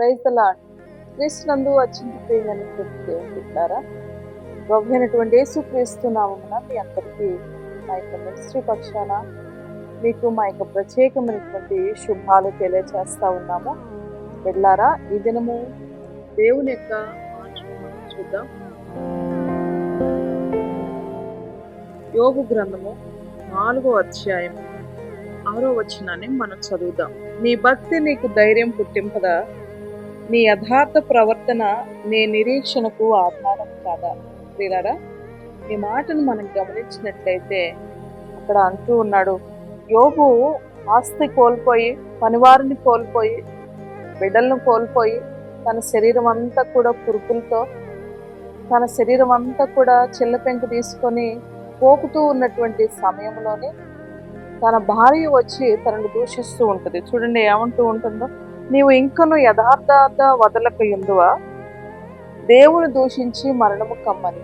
Praise the lord క్రీస్తునందు వచ్చిన ప్రియమైనటువంటి దేవుని బిడ్డారా? ప్రభు అయినటువంటి యేసు క్రీస్తు మీ అందరికీ మా యొక్క మినిస్ట్రీ పక్షాన మీకు మా యొక్క ప్రత్యేకమైనటువంటి శుభాలు తెలియచేస్తూ ఉన్నాము. వెళ్ళారా ఈ దినము దేవుని యొక్క మనం చూద్దాం. యోగు గ్రంథము నాలుగో అధ్యాయం ఆరో వచనాన్ని మనం చదువుదాం. నీ భక్తి నీకు ధైర్యం పుట్టింపదా? నీ యథార్థ ప్రవర్తన నీ నిరీక్షణకు ఆధారం కాదా? ప్రియులారా ఈ మాటను మనం గమనించినట్లయితే అక్కడ అంటూ ఉన్నాడు యోగు ఆస్తి కోల్పోయి పనివారిని కోల్పోయి బిడ్డలను కోల్పోయి తన శరీరం అంతా కూడా పురుగులతో తన శరీరం అంతా కూడా చిల్లపెంకు తీసుకొని పోకుతూ ఉన్నటువంటి సమయంలోనే తన భార్య వచ్చి తనను దూషిస్తూ ఉంటుంది. చూడండి ఏమంటూ ఉంటుందో. నీవు ఇంకను యథార్థార్థ వదలక ఎందువ? దేవుని దూషించి మరణము కమ్మని.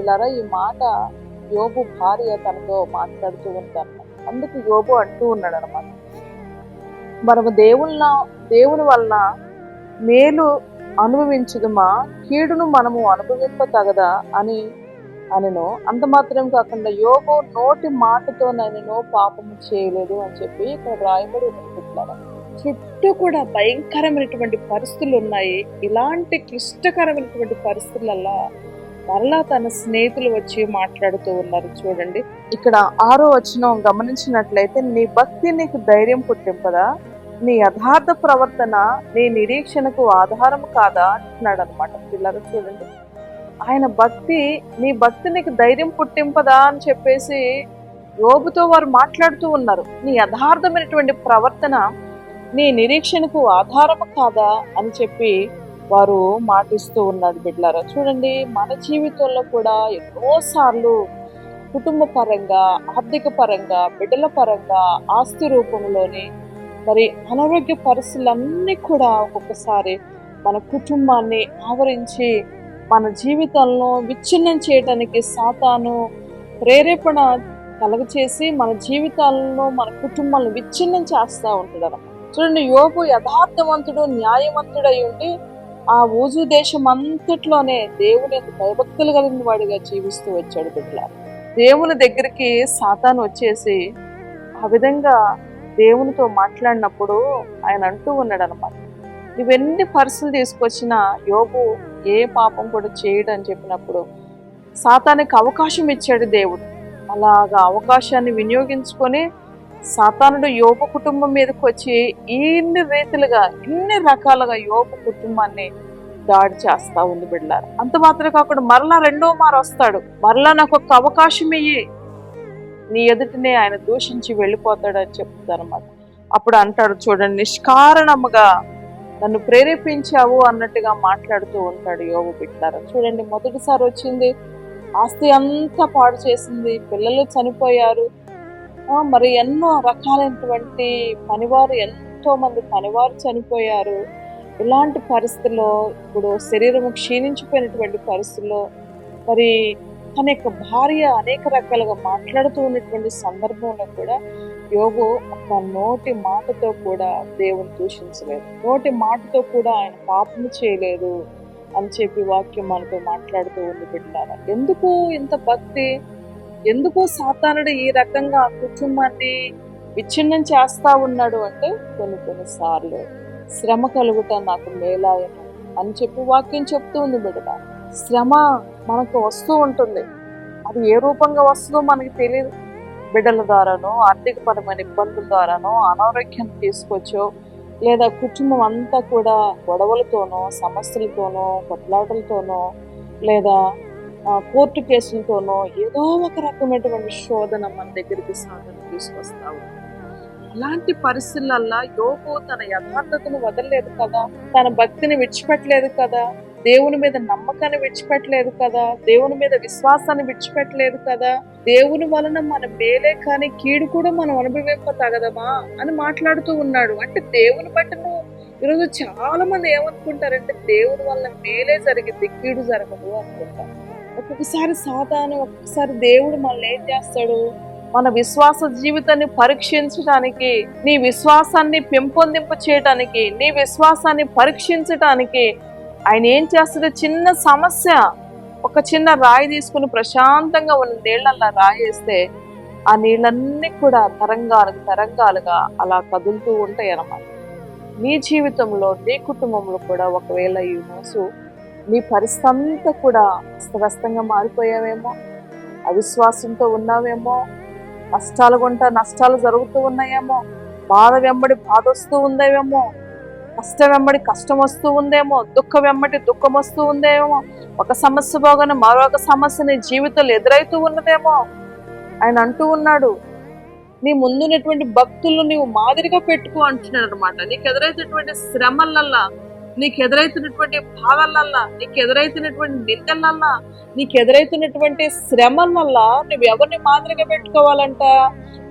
ఇలారా ఈ మాట యోబు భార్య తనతో మాట్లాడుతూ ఉంటాను అందుకు యోబు అంటూ ఉన్నాడు అనమాట మనము దేవుళ్ళ దేవుని వలన మేలు అనుభవించదుమా? కీడును మనము అనుభవింప తగదా అని అనను. అంత మాత్రం కాకుండా యోగో నోటి మాటతో నేను పాపము చేయలేదు అని చెప్పి ఇక్కడ రాయబడి అనుకుంటున్నాను చుట్టూ కూడా భయంకరమైనటువంటి పరిస్థితులు ఉన్నాయి. ఇలాంటి క్లిష్టకరమైనటువంటి పరిస్థితులలో మరలా తన స్నేహితులు వచ్చి మాట్లాడుతూ ఉన్నారు. చూడండి. ఇక్కడ ఆరో వచనం గమనించినట్లయితే నీ భక్తి నీకు ధైర్యం పుట్టింపదా నీ యథార్థ ప్రవర్తన నీ నిరీక్షణకు ఆధారం కాదా? అంటున్నాడు అనమాట పిల్లలు చూడండి. ఆయన భక్తి నీ భక్తి నీకు ధైర్యం పుట్టింపదా అని చెప్పేసి యోబుతో వారు మాట్లాడుతూ ఉన్నారు. నీ యథార్థమైనటువంటి ప్రవర్తన నీ నిరీక్షణకు ఆధారము కాదా అని చెప్పి వారు మాటిస్తూ ఉన్నారు బిడ్లారా. చూడండి మన జీవితంలో కూడా ఎన్నోసార్లు కుటుంబ పరంగా ఆర్థిక పరంగా బిడ్డల పరంగా ఆస్తి రూపంలోని మరి అనారోగ్య పరిస్థితులన్నీ కూడా ఒక్కొక్కసారి మన కుటుంబాన్ని ఆవరించి మన జీవితంలో విచ్ఛిన్నం చేయడానికి సాతాను ప్రేరేపణ కలగచేసి మన జీవితాలను మన కుటుంబాలను విచ్ఛిన్నం చేస్తూ ఉంటాడు చూడండి యోగు యథార్థవంతుడు న్యాయవంతుడై ఉండి ఆ ఊజు దేశం అంతట్లోనే దేవుని భయభక్తులు కలిగిన వాడిగా జీవిస్తూ వచ్చాడు బిడ్డ. దేవుని దగ్గరికి సాతాను వచ్చేసి ఆ విధంగా దేవునితో మాట్లాడినప్పుడు ఆయన అంటూ ఉన్నాడు అనమాట నువ్వెన్ని పర్సులు తీసుకొచ్చినా యోగు ఏ పాపం కూడా చేయడు అని చెప్పినప్పుడు సాతానికి అవకాశం ఇచ్చాడు దేవుడు. అలాగా అవకాశాన్ని వినియోగించుకొని సాతానుడు యోపు కుటుంబం మీదకి వచ్చి ఇన్ని రీతిలుగా ఇన్ని రకాలుగా యోగ కుటుంబాన్ని దాడి చేస్తా ఉంది బిడ్డారు అంత మాత్రమే కాకుండా మరలా రెండో మారు వస్తాడు. మరలా నాకు ఒక అవకాశం ఇయ్యి. నీ ఎదుటినే ఆయన దూషించి వెళ్ళిపోతాడు అని అప్పుడు అంటాడు చూడండి నిష్కారణముగా నన్ను ప్రేరేపించావు అన్నట్టుగా మాట్లాడుతూ ఉంటాడు యోగు బిడ్డారు చూడండి మొదటిసారి వచ్చింది ఆస్తి అంతా పాడు చేసింది పిల్లలు చనిపోయారు మరి ఎన్నో రకాలైనటువంటి పనివారు ఎంతో మంది పనివారు చనిపోయారు. ఇలాంటి పరిస్థితుల్లో ఇప్పుడు శరీరం క్షీణించిపోయినటువంటి పరిస్థితుల్లో మరి తన యొక్క భార్య అనేక రకాలుగా మాట్లాడుతూ ఉన్నటువంటి సందర్భంలో కూడా యోగు ఒక నోటి మాటతో కూడా దేవుని దూషించలేదు. నోటి మాటతో కూడా ఆయన పాపం చేయలేదు అని చెప్పి వాక్యం మనతో మాట్లాడుతూ ఉంది బిడ్డారా. ఎందుకు ఇంత భక్తి ఎందుకు సాతానుడు ఈ రకంగా ఆ కుటుంబాన్ని విచ్ఛిన్నం చేస్తా ఉన్నాడు అంటే కొన్ని కొన్నిసార్లు శ్రమ కలుగుట నాకు మేలాయను అని చెప్పి వాక్యం చెప్తూ ఉంది బిడ్డ. శ్రమ మనకు వస్తూ ఉంటుంది. అది ఏ రూపంగా వస్తుందో మనకి తెలియదు బిడ్డల ద్వారానో ఆర్థికపరమైన ఇబ్బందుల ద్వారానో అనారోగ్యం తీసుకొచ్చో లేదా కుటుంబం అంతా కూడా గొడవలతోనో సమస్యలతోనో కొట్లాటలతోనో లేదా కోర్టు కేసులతోనో ఏదో ఒక రకమైనటువంటి శోధన మన దగ్గరికి సాధన తీసుకొస్తావు ఇలాంటి అలాంటి పరిస్థితులల్లా యోగు తన యథార్థతను వదలలేదు కదా? తన భక్తిని విడిచిపెట్టలేదు కదా? దేవుని మీద నమ్మకాన్ని విడిచిపెట్టలేదు కదా? దేవుని మీద విశ్వాసాన్ని విడిచిపెట్టలేదు కదా? దేవుని వలన మన మేలే కానీ కీడు కూడా మనం అనుభవింప తగదమా అని మాట్లాడుతూ ఉన్నాడు. అంటే దేవుని బట్టి నువ్వు ఈరోజు చాలా మంది ఏమనుకుంటారంటే దేవుని వల్ల మేలే జరిగింది కీడు జరగదు అనుకుంటారు. ఒక్కొక్కసారి సాతాను ఒక్కొక్కసారి దేవుడు మనల్ని ఏం చేస్తాడు? మన విశ్వాస జీవితాన్ని పరీక్షించడానికి నీ విశ్వాసాన్ని పెంపొందింపు చేయడానికి నీ విశ్వాసాన్ని పరీక్షించడానికి ఆయన ఏం చేస్తాడు? చిన్న సమస్య ఒక చిన్న రాయి తీసుకుని ప్రశాంతంగా ఉన్న నీళ్ళల్లా రాయేస్తే ఆ నీళ్ళన్నీ కూడా తరంగాలు తరంగాలుగా అలా కదులుతూ ఉంటాయి అన్నమాట నీ జీవితంలో నీ కుటుంబంలో కూడా ఒకవేళ ఈ మోసు నీ పరిస్థితి అంతా కూడా అస్తవ్యస్తంగా మారిపోయావేమో అవిశ్వాసంతో ఉన్నావేమో కష్టాలు కొంటా నష్టాలు జరుగుతూ ఉన్నాయేమో బాధ వెంబడి బాధ వస్తూ ఉందేమో కష్టం వెంబడి కష్టం వస్తూ ఉందేమో దుఃఖం వెంబడి దుఃఖం వస్తూ ఉందేమో ఒక సమస్య పోగానే మరొక సమస్య నీ జీవితంలో ఎదురైతూ ఉన్నదేమో ఆయన అంటూ ఉన్నాడు నీ ముందున్నటువంటి భక్తులు నీవు మాదిరిగా పెట్టుకో అంటున్నాడు అనమాట నీకు ఎదురైనటువంటి శ్రమలల్లా నీకు ఎదురైతున్నటువంటి బాధలల్లా నీకు ఎదురైతున్నటువంటి నిందలల్లా నీకు ఎదురైతున్నటువంటి శ్రమలల్లా నువ్వు ఎవరిని మాదిరిగా పెట్టుకోవాలంట?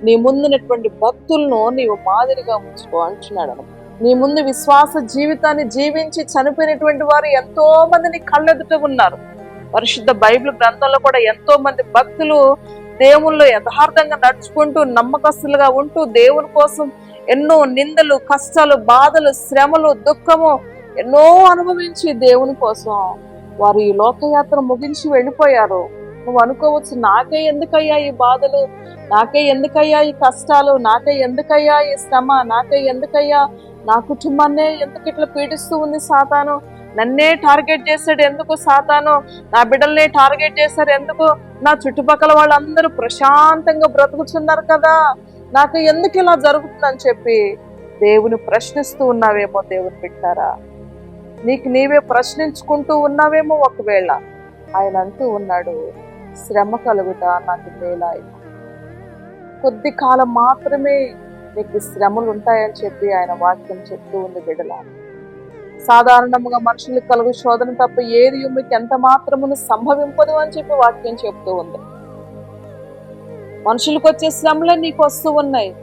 నీ ముందున్నటువంటి భక్తులను నీవు మాదిరిగా ఉంచుకో అంటున్నాడు నీ ముందు విశ్వాస జీవితాన్ని జీవించి చనిపోయినటువంటి వారు ఎంతో మందిని కళ్ళెదుట ఉన్నారు. పరిశుద్ధ బైబిల్ గ్రంథంలో కూడా ఎంతో మంది భక్తులు దేవుళ్ళు యథార్థంగా నడుచుకుంటూ నమ్మకస్తులుగా ఉంటూ దేవుని కోసం ఎన్నో నిందలు కష్టాలు బాధలు శ్రమలు దుఃఖము ఎన్నో అనుభవించి దేవుని కోసం వారు ఈ లోకయాత్ర ముగించి వెళ్ళిపోయారు. నువ్వు అనుకోవచ్చు నాకే ఎందుకయ్యా ఈ బాధలు? నాకే ఎందుకయ్యా ఈ కష్టాలు? నాకే ఎందుకయ్యా ఈ శ్రమ? నాకే ఎందుకయ్యా నా కుటుంబాన్నే ఎందుకు ఇట్లా పీడిస్తూ ఉంది సాతాను? నన్నే టార్గెట్ చేశాడు ఎందుకు సాతాను? నా బిడ్డల్ని టార్గెట్ చేశారు ఎందుకు? నా చుట్టుపక్కల వాళ్ళందరూ ప్రశాంతంగా బ్రతుకుతున్నారు కదా. నాకు ఎందుకు ఇలా జరుగుతుందని చెప్పి దేవుని ప్రశ్నిస్తూ ఉన్నావేమో దేవుని పెట్టారా నీకు నీవే ప్రశ్నించుకుంటూ ఉన్నావేమో ఒకవేళ. ఆయన అంటూ ఉన్నాడు శ్రమ కలుగుట నాకు మేలాయి కొద్ది కాలం మాత్రమే నీకు శ్రమలు ఉంటాయని చెప్పి ఆయన వాక్యం చెప్తూ ఉంది బిడ్డల సాధారణంగా మనుషులకు కలుగు శోధన తప్ప ఏది మీకు ఎంత మాత్రమును సంభవింపదు అని చెప్పి వాక్యం చెప్తూ ఉంది. మనుషులకు వచ్చే శ్రమలే నీకు వస్తూ ఉన్నాయి.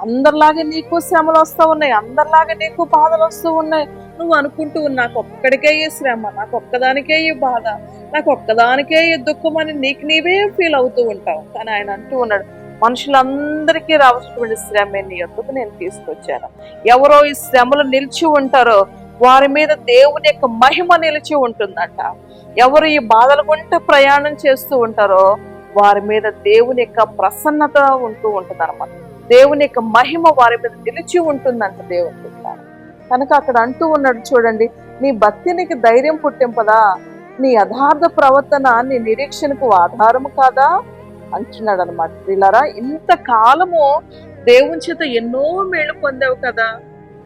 అందరిలాగే నీకు శ్రమలు వస్తూ ఉన్నాయి. అందరిలాగే నీకు బాధలు వస్తూ ఉన్నాయి. నువ్వు అనుకుంటూ నాకు ఒక్కడికే ఈ శ్రమ నాకు ఒక్కదానికే ఈ బాధ నాకు ఒక్కదానికే ఈ దుఃఖం అని నీకు నీవే ఫీల్ అవుతూ ఉంటావు. కానీ ఆయన అంటూ ఉన్నాడు మనుషులందరికీ రావాల్సినటువంటి శ్రమ నీ ఎందుకు నేను తీసుకొచ్చాను. ఎవరో ఈ శ్రమలు నిలిచి ఉంటారో వారి మీద దేవుని యొక్క మహిమ నిలిచి ఉంటుందంట. ఎవరు ఈ బాధల గుంట ప్రయాణం చేస్తూ ఉంటారో వారి మీద దేవుని యొక్క ప్రసన్నత ఉంటూ ఉంటుంది అనమాట దేవుని యొక్క మహిమ వారి మీద నిలిచి ఉంటుందంట దేవుని కనుక అక్కడ అంటూ ఉన్నాడు చూడండి నీ భక్తి నీకు ధైర్యం పుట్టింపదా? నీ యథార్థ ప్రవర్తన నీ నిరీక్షణకు ఆధారము కాదా? అంటున్నాడు అనమాట పిల్లరా ఇంతకాలము దేవుని చేత ఎన్నో మేలు పొందావు కదా?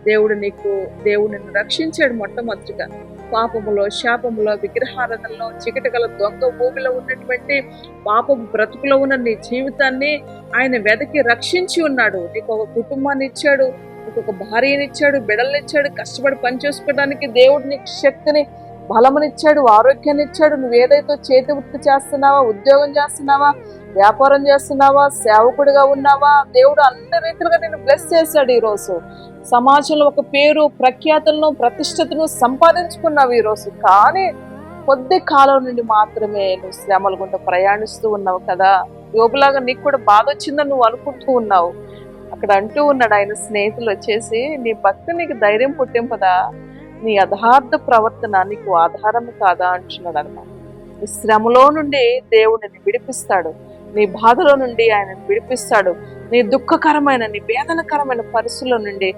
దేవుడు నీకు దేవుడు నిన్ను రక్షించాడు మొట్టమొదటిగా. పాపములో శాపములో విగ్రహారాధనలో చికటగల దొంగ భూమిలో ఉన్నటువంటి పాపపు బ్రతుకులో ఉన్న నీ జీవితాన్ని ఆయన వెదకి రక్షించి ఉన్నాడు. నీకు ఒక కుటుంబాన్ని ఇచ్చాడు. ఒక భార్యనిచ్చాడు బిడల్నిచ్చాడు కష్టపడి పని చేసుకోవడానికి దేవుడు నీకు శక్తిని బలమునిచ్చాడు ఆరోగ్యాన్ని ఇచ్చాడు నువ్వు ఏదైతే చేతి వృత్తి చేస్తున్నావా ఉద్యోగం చేస్తున్నావా వ్యాపారం చేస్తున్నావా సేవకుడిగా ఉన్నావా దేవుడు అన్ని రీతిలుగా నేను బ్లెస్ చేశాడు ఈరోజు. సమాజంలో ఒక పేరు ప్రఖ్యాతులను ప్రతిష్టతను సంపాదించుకున్నావు ఈరోజు. కానీ కొద్ది కాలం నుండి మాత్రమే నువ్వు శ్రమలు గుండా ప్రయాణిస్తూ ఉన్నావు కదా. యోగులాగా నీకు కూడా బాధ వచ్చిందని నువ్వు అనుకుంటూ ఉన్నావు. అక్కడ అంటూ ఉన్నాడు ఆయన స్నేహితులు వచ్చేసి నీ భక్తి నీకు ధైర్యం పుట్టింపదా? నీ యథార్థ ప్రవర్తన నీకు ఆధారం కాదా? అంటున్నాడు అనమాట నీ శ్రమలో నుండి దేవుడిని విడిపిస్తాడు. నీ బాధలో నుండి ఆయనను విడిపిస్తాడు. నీ దుఃఖకరమైన నీ వేదనకరమైన పరిస్థితుల నుండి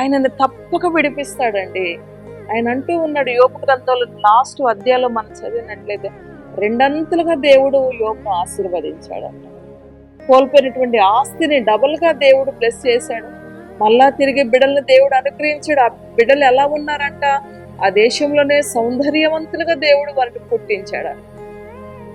ఆయనని తప్పక విడిపిస్తాడండి. ఆయన అంటూ ఉన్నాడు యోగ గ్రంథంలో లాస్ట్ అధ్యాయంలో మనం చదివినట్లయితే రెండంతలుగా దేవుడు యోగను ఆశీర్వదించాడంట. కోల్పోయినటువంటి ఆస్తిని డబుల్గా దేవుడు ప్లస్ చేశాడు. మళ్ళా తిరిగి బిడల్ని దేవుడు అనుగ్రహించాడు. ఆ బిడ్డలు ఎలా ఉన్నారంట? ఆ దేశంలోనే సౌందర్యవంతులుగా దేవుడు వారిని పుట్టించాడు.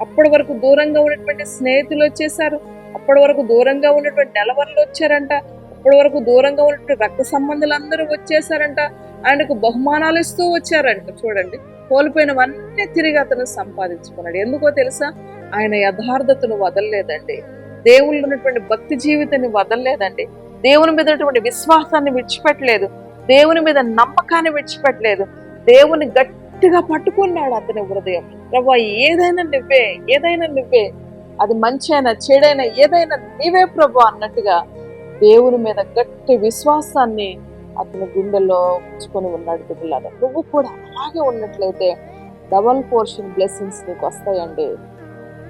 అప్పటి వరకు దూరంగా ఉన్నటువంటి స్నేహితులు వచ్చేసారు అప్పటి వరకు దూరంగా ఉన్నటువంటి నెలవరలు వచ్చారంట. అప్పటి వరకు దూరంగా ఉన్నటువంటి రక్త సంబంధులందరూ వచ్చేసారంట ఆయనకు బహుమానాలు ఇస్తూ వచ్చారంట. చూడండి కోల్పోయినవన్నీ తిరిగి అతను సంపాదించుకున్నాడు. ఎందుకో తెలుసా? ఆయన యథార్థతను వదలలేదండి. దేవుళ్ళు ఉన్నటువంటి భక్తి జీవితాన్ని వదలలేదండి. దేవుని మీద ఉన్నటువంటి విశ్వాసాన్ని విడిచిపెట్టలేదు. దేవుని మీద నమ్మకాన్ని విడిచిపెట్టలేదు. దేవుని గట్టిగా పట్టుకున్నాడు అతని హృదయం. ప్రభా ఏదైనా నువ్వే ఏదైనా నువ్వే. అది మంచి అయినా చెడైనా ఏదైనా నీవే ప్రభు అన్నట్టుగా దేవుని మీద గట్టి విశ్వాసాన్ని అతని గుండెల్లో ఉంచుకొని ఉన్నాడు బిడ్డలారా నువ్వు కూడా అలాగే ఉన్నట్లయితే డబల్ పోర్షన్ బ్లెస్సింగ్స్ నీకు వస్తాయండి.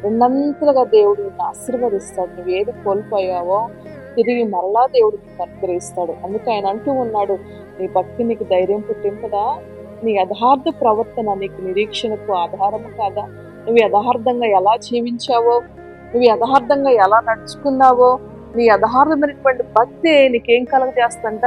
రెండంతలుగా దేవుడు నిన్ను ఆశీర్వదిస్తాడు. నువ్వు ఏది కోల్పోయావో తిరిగి మరలా దేవుడు నీకు అనుగ్రహిస్తాడు అందుకే ఆయన అంటూ ఉన్నాడు నీ భక్తి నీకు ధైర్యం పుట్టింపదా నీ యథార్థ ప్రవర్తన నీకు నిరీక్షణకు ఆధారము కాదా? నువ్వు యథార్థంగా ఎలా జీవించావో? నువ్వు యథార్థంగా ఎలా నడుచుకున్నావో? నీ యథార్థమైనటువంటి భక్తి నీకేం కలగజేస్తంట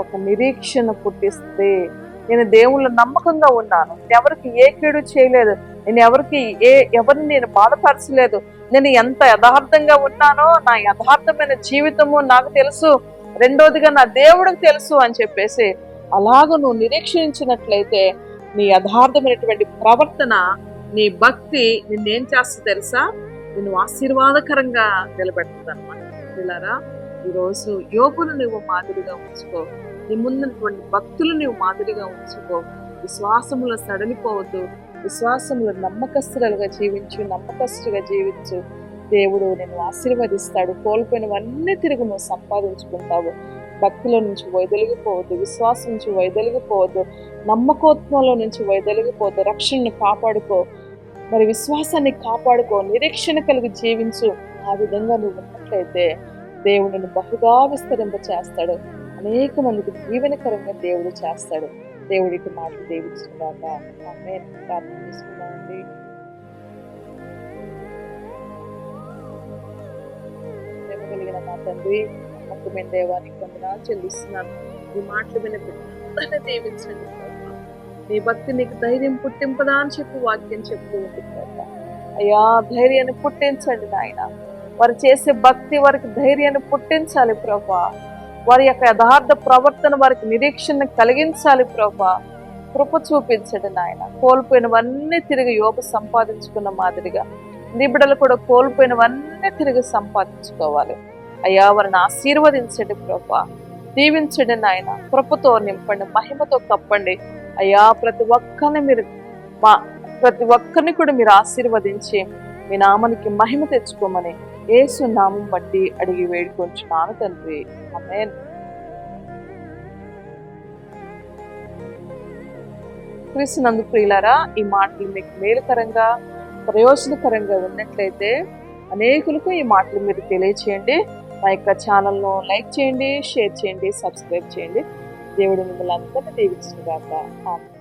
ఒక నిరీక్షణ పుట్టిస్తే నేను దేవుళ్ళ నమ్మకంగా ఉన్నాను. నేను ఎవరికి ఏ కీడు చేయలేదు. నేను ఎవరికి ఏ ఎవరిని నేను బాధపరచలేదు. నేను ఎంత యథార్థంగా ఉన్నానో నా యథార్థమైన జీవితము నాకు తెలుసు. రెండోదిగా నా దేవుడికి తెలుసు అని చెప్పేసి అలాగ నువ్వు నిరీక్షించినట్లయితే నీ యథార్థమైనటువంటి ప్రవర్తన నీ భక్తి నిన్నేం చేస్తా తెలుసా? నిన్ను ఆశీర్వాదకరంగా నిలబెడుతుంది అనమాట పిల్లరా ఈరోజు యోగులు నువ్వు మాదిరిగా ఉంచుకో. నీ ముందున్నటువంటి భక్తులు నీవు మాదిరిగా ఉంచుకో. విశ్వాసములో సడలిపోవద్దు. విశ్వాసంలో నమ్మకస్తులుగా జీవించు నమ్మకస్తుగా జీవించు. దేవుడు నిన్ను ఆశీర్వదిస్తాడు. కోల్పోయినవన్నీ తిరిగి నువ్వు సంపాదించుకుంటావు. భక్తిలో నుంచి వైదొలిగిపోవద్దు. విశ్వాసం నుంచి వైదొలిగిపోవద్దు. నమ్మకోత్వంలో నుంచి వైదొలిగిపోవద్దు. రక్షణను కాపాడుకో. మరి విశ్వాసాన్ని కాపాడుకో. నిరీక్షణ కలిగి జీవించు. ఆ విధంగా నువ్వు ఉన్నట్లయితే దేవుడిని బహుగా విస్తరింప చేస్తాడు అనేక మందికి జీవనకరంగా దేవుడు చేస్తాడు. దేవుడికి మాటలు దేవిస్తున్నాక ఆమె ప్రార్థన చేసుకున్నామండి కలిగిన మా తండ్రి నమ్మకమైన దేవానికి వందనాలు చెల్లిస్తున్నాను. ఈ మాటలు వినపెట్టి దేవించండి నీ భక్తి నీకు ధైర్యం పుట్టింపదా అని చెప్పి వాక్యం చెప్తూ ఉంటుంది అయ్యా ధైర్యాన్ని పుట్టించండి నాయన. వారు చేసే భక్తి వారికి ధైర్యాన్ని పుట్టించాలి ప్రభా. వారి యొక్క యథార్థ ప్రవర్తన వారికి నిరీక్షణ కలిగించాలి ప్రభా. కృప చూపించండి నాయన. కోల్పోయినవన్నీ తిరిగి యోగ సంపాదించుకున్న మాదిరిగా. నిబిడలు కూడా కోల్పోయినవన్నీ తిరిగి సంపాదించుకోవాలి. అయ్యా వారిని ఆశీర్వదించండి ప్రభా. దీవించండి నాయన. కృపతో నింపండి మహిమతో కప్పండి. అయ్యా ప్రతి ఒక్కరిని మీరు మా ప్రతి ఒక్కరిని కూడా మీరు ఆశీర్వదించి మీ నామానికి మహిమ తెచ్చుకోమని ఏసు నామం బట్టి అడిగి వేడుకొంచున్నాను తండ్రి. ఆమేన్. క్రీస్తునందు ప్రియులారా ఈ మాటలు మీకు మేలుకరంగా ప్రయోజనకరంగా ఉన్నట్లయితే అనేకులకు ఈ మాటలు మీరు తెలియచేయండి. మా యొక్క ఛానల్ను లైక్ చేయండి షేర్ చేయండి సబ్స్క్రైబ్ చేయండి. దేవుడు మిమ్మల్ని అందరినీ దీవించుగాక ఆమె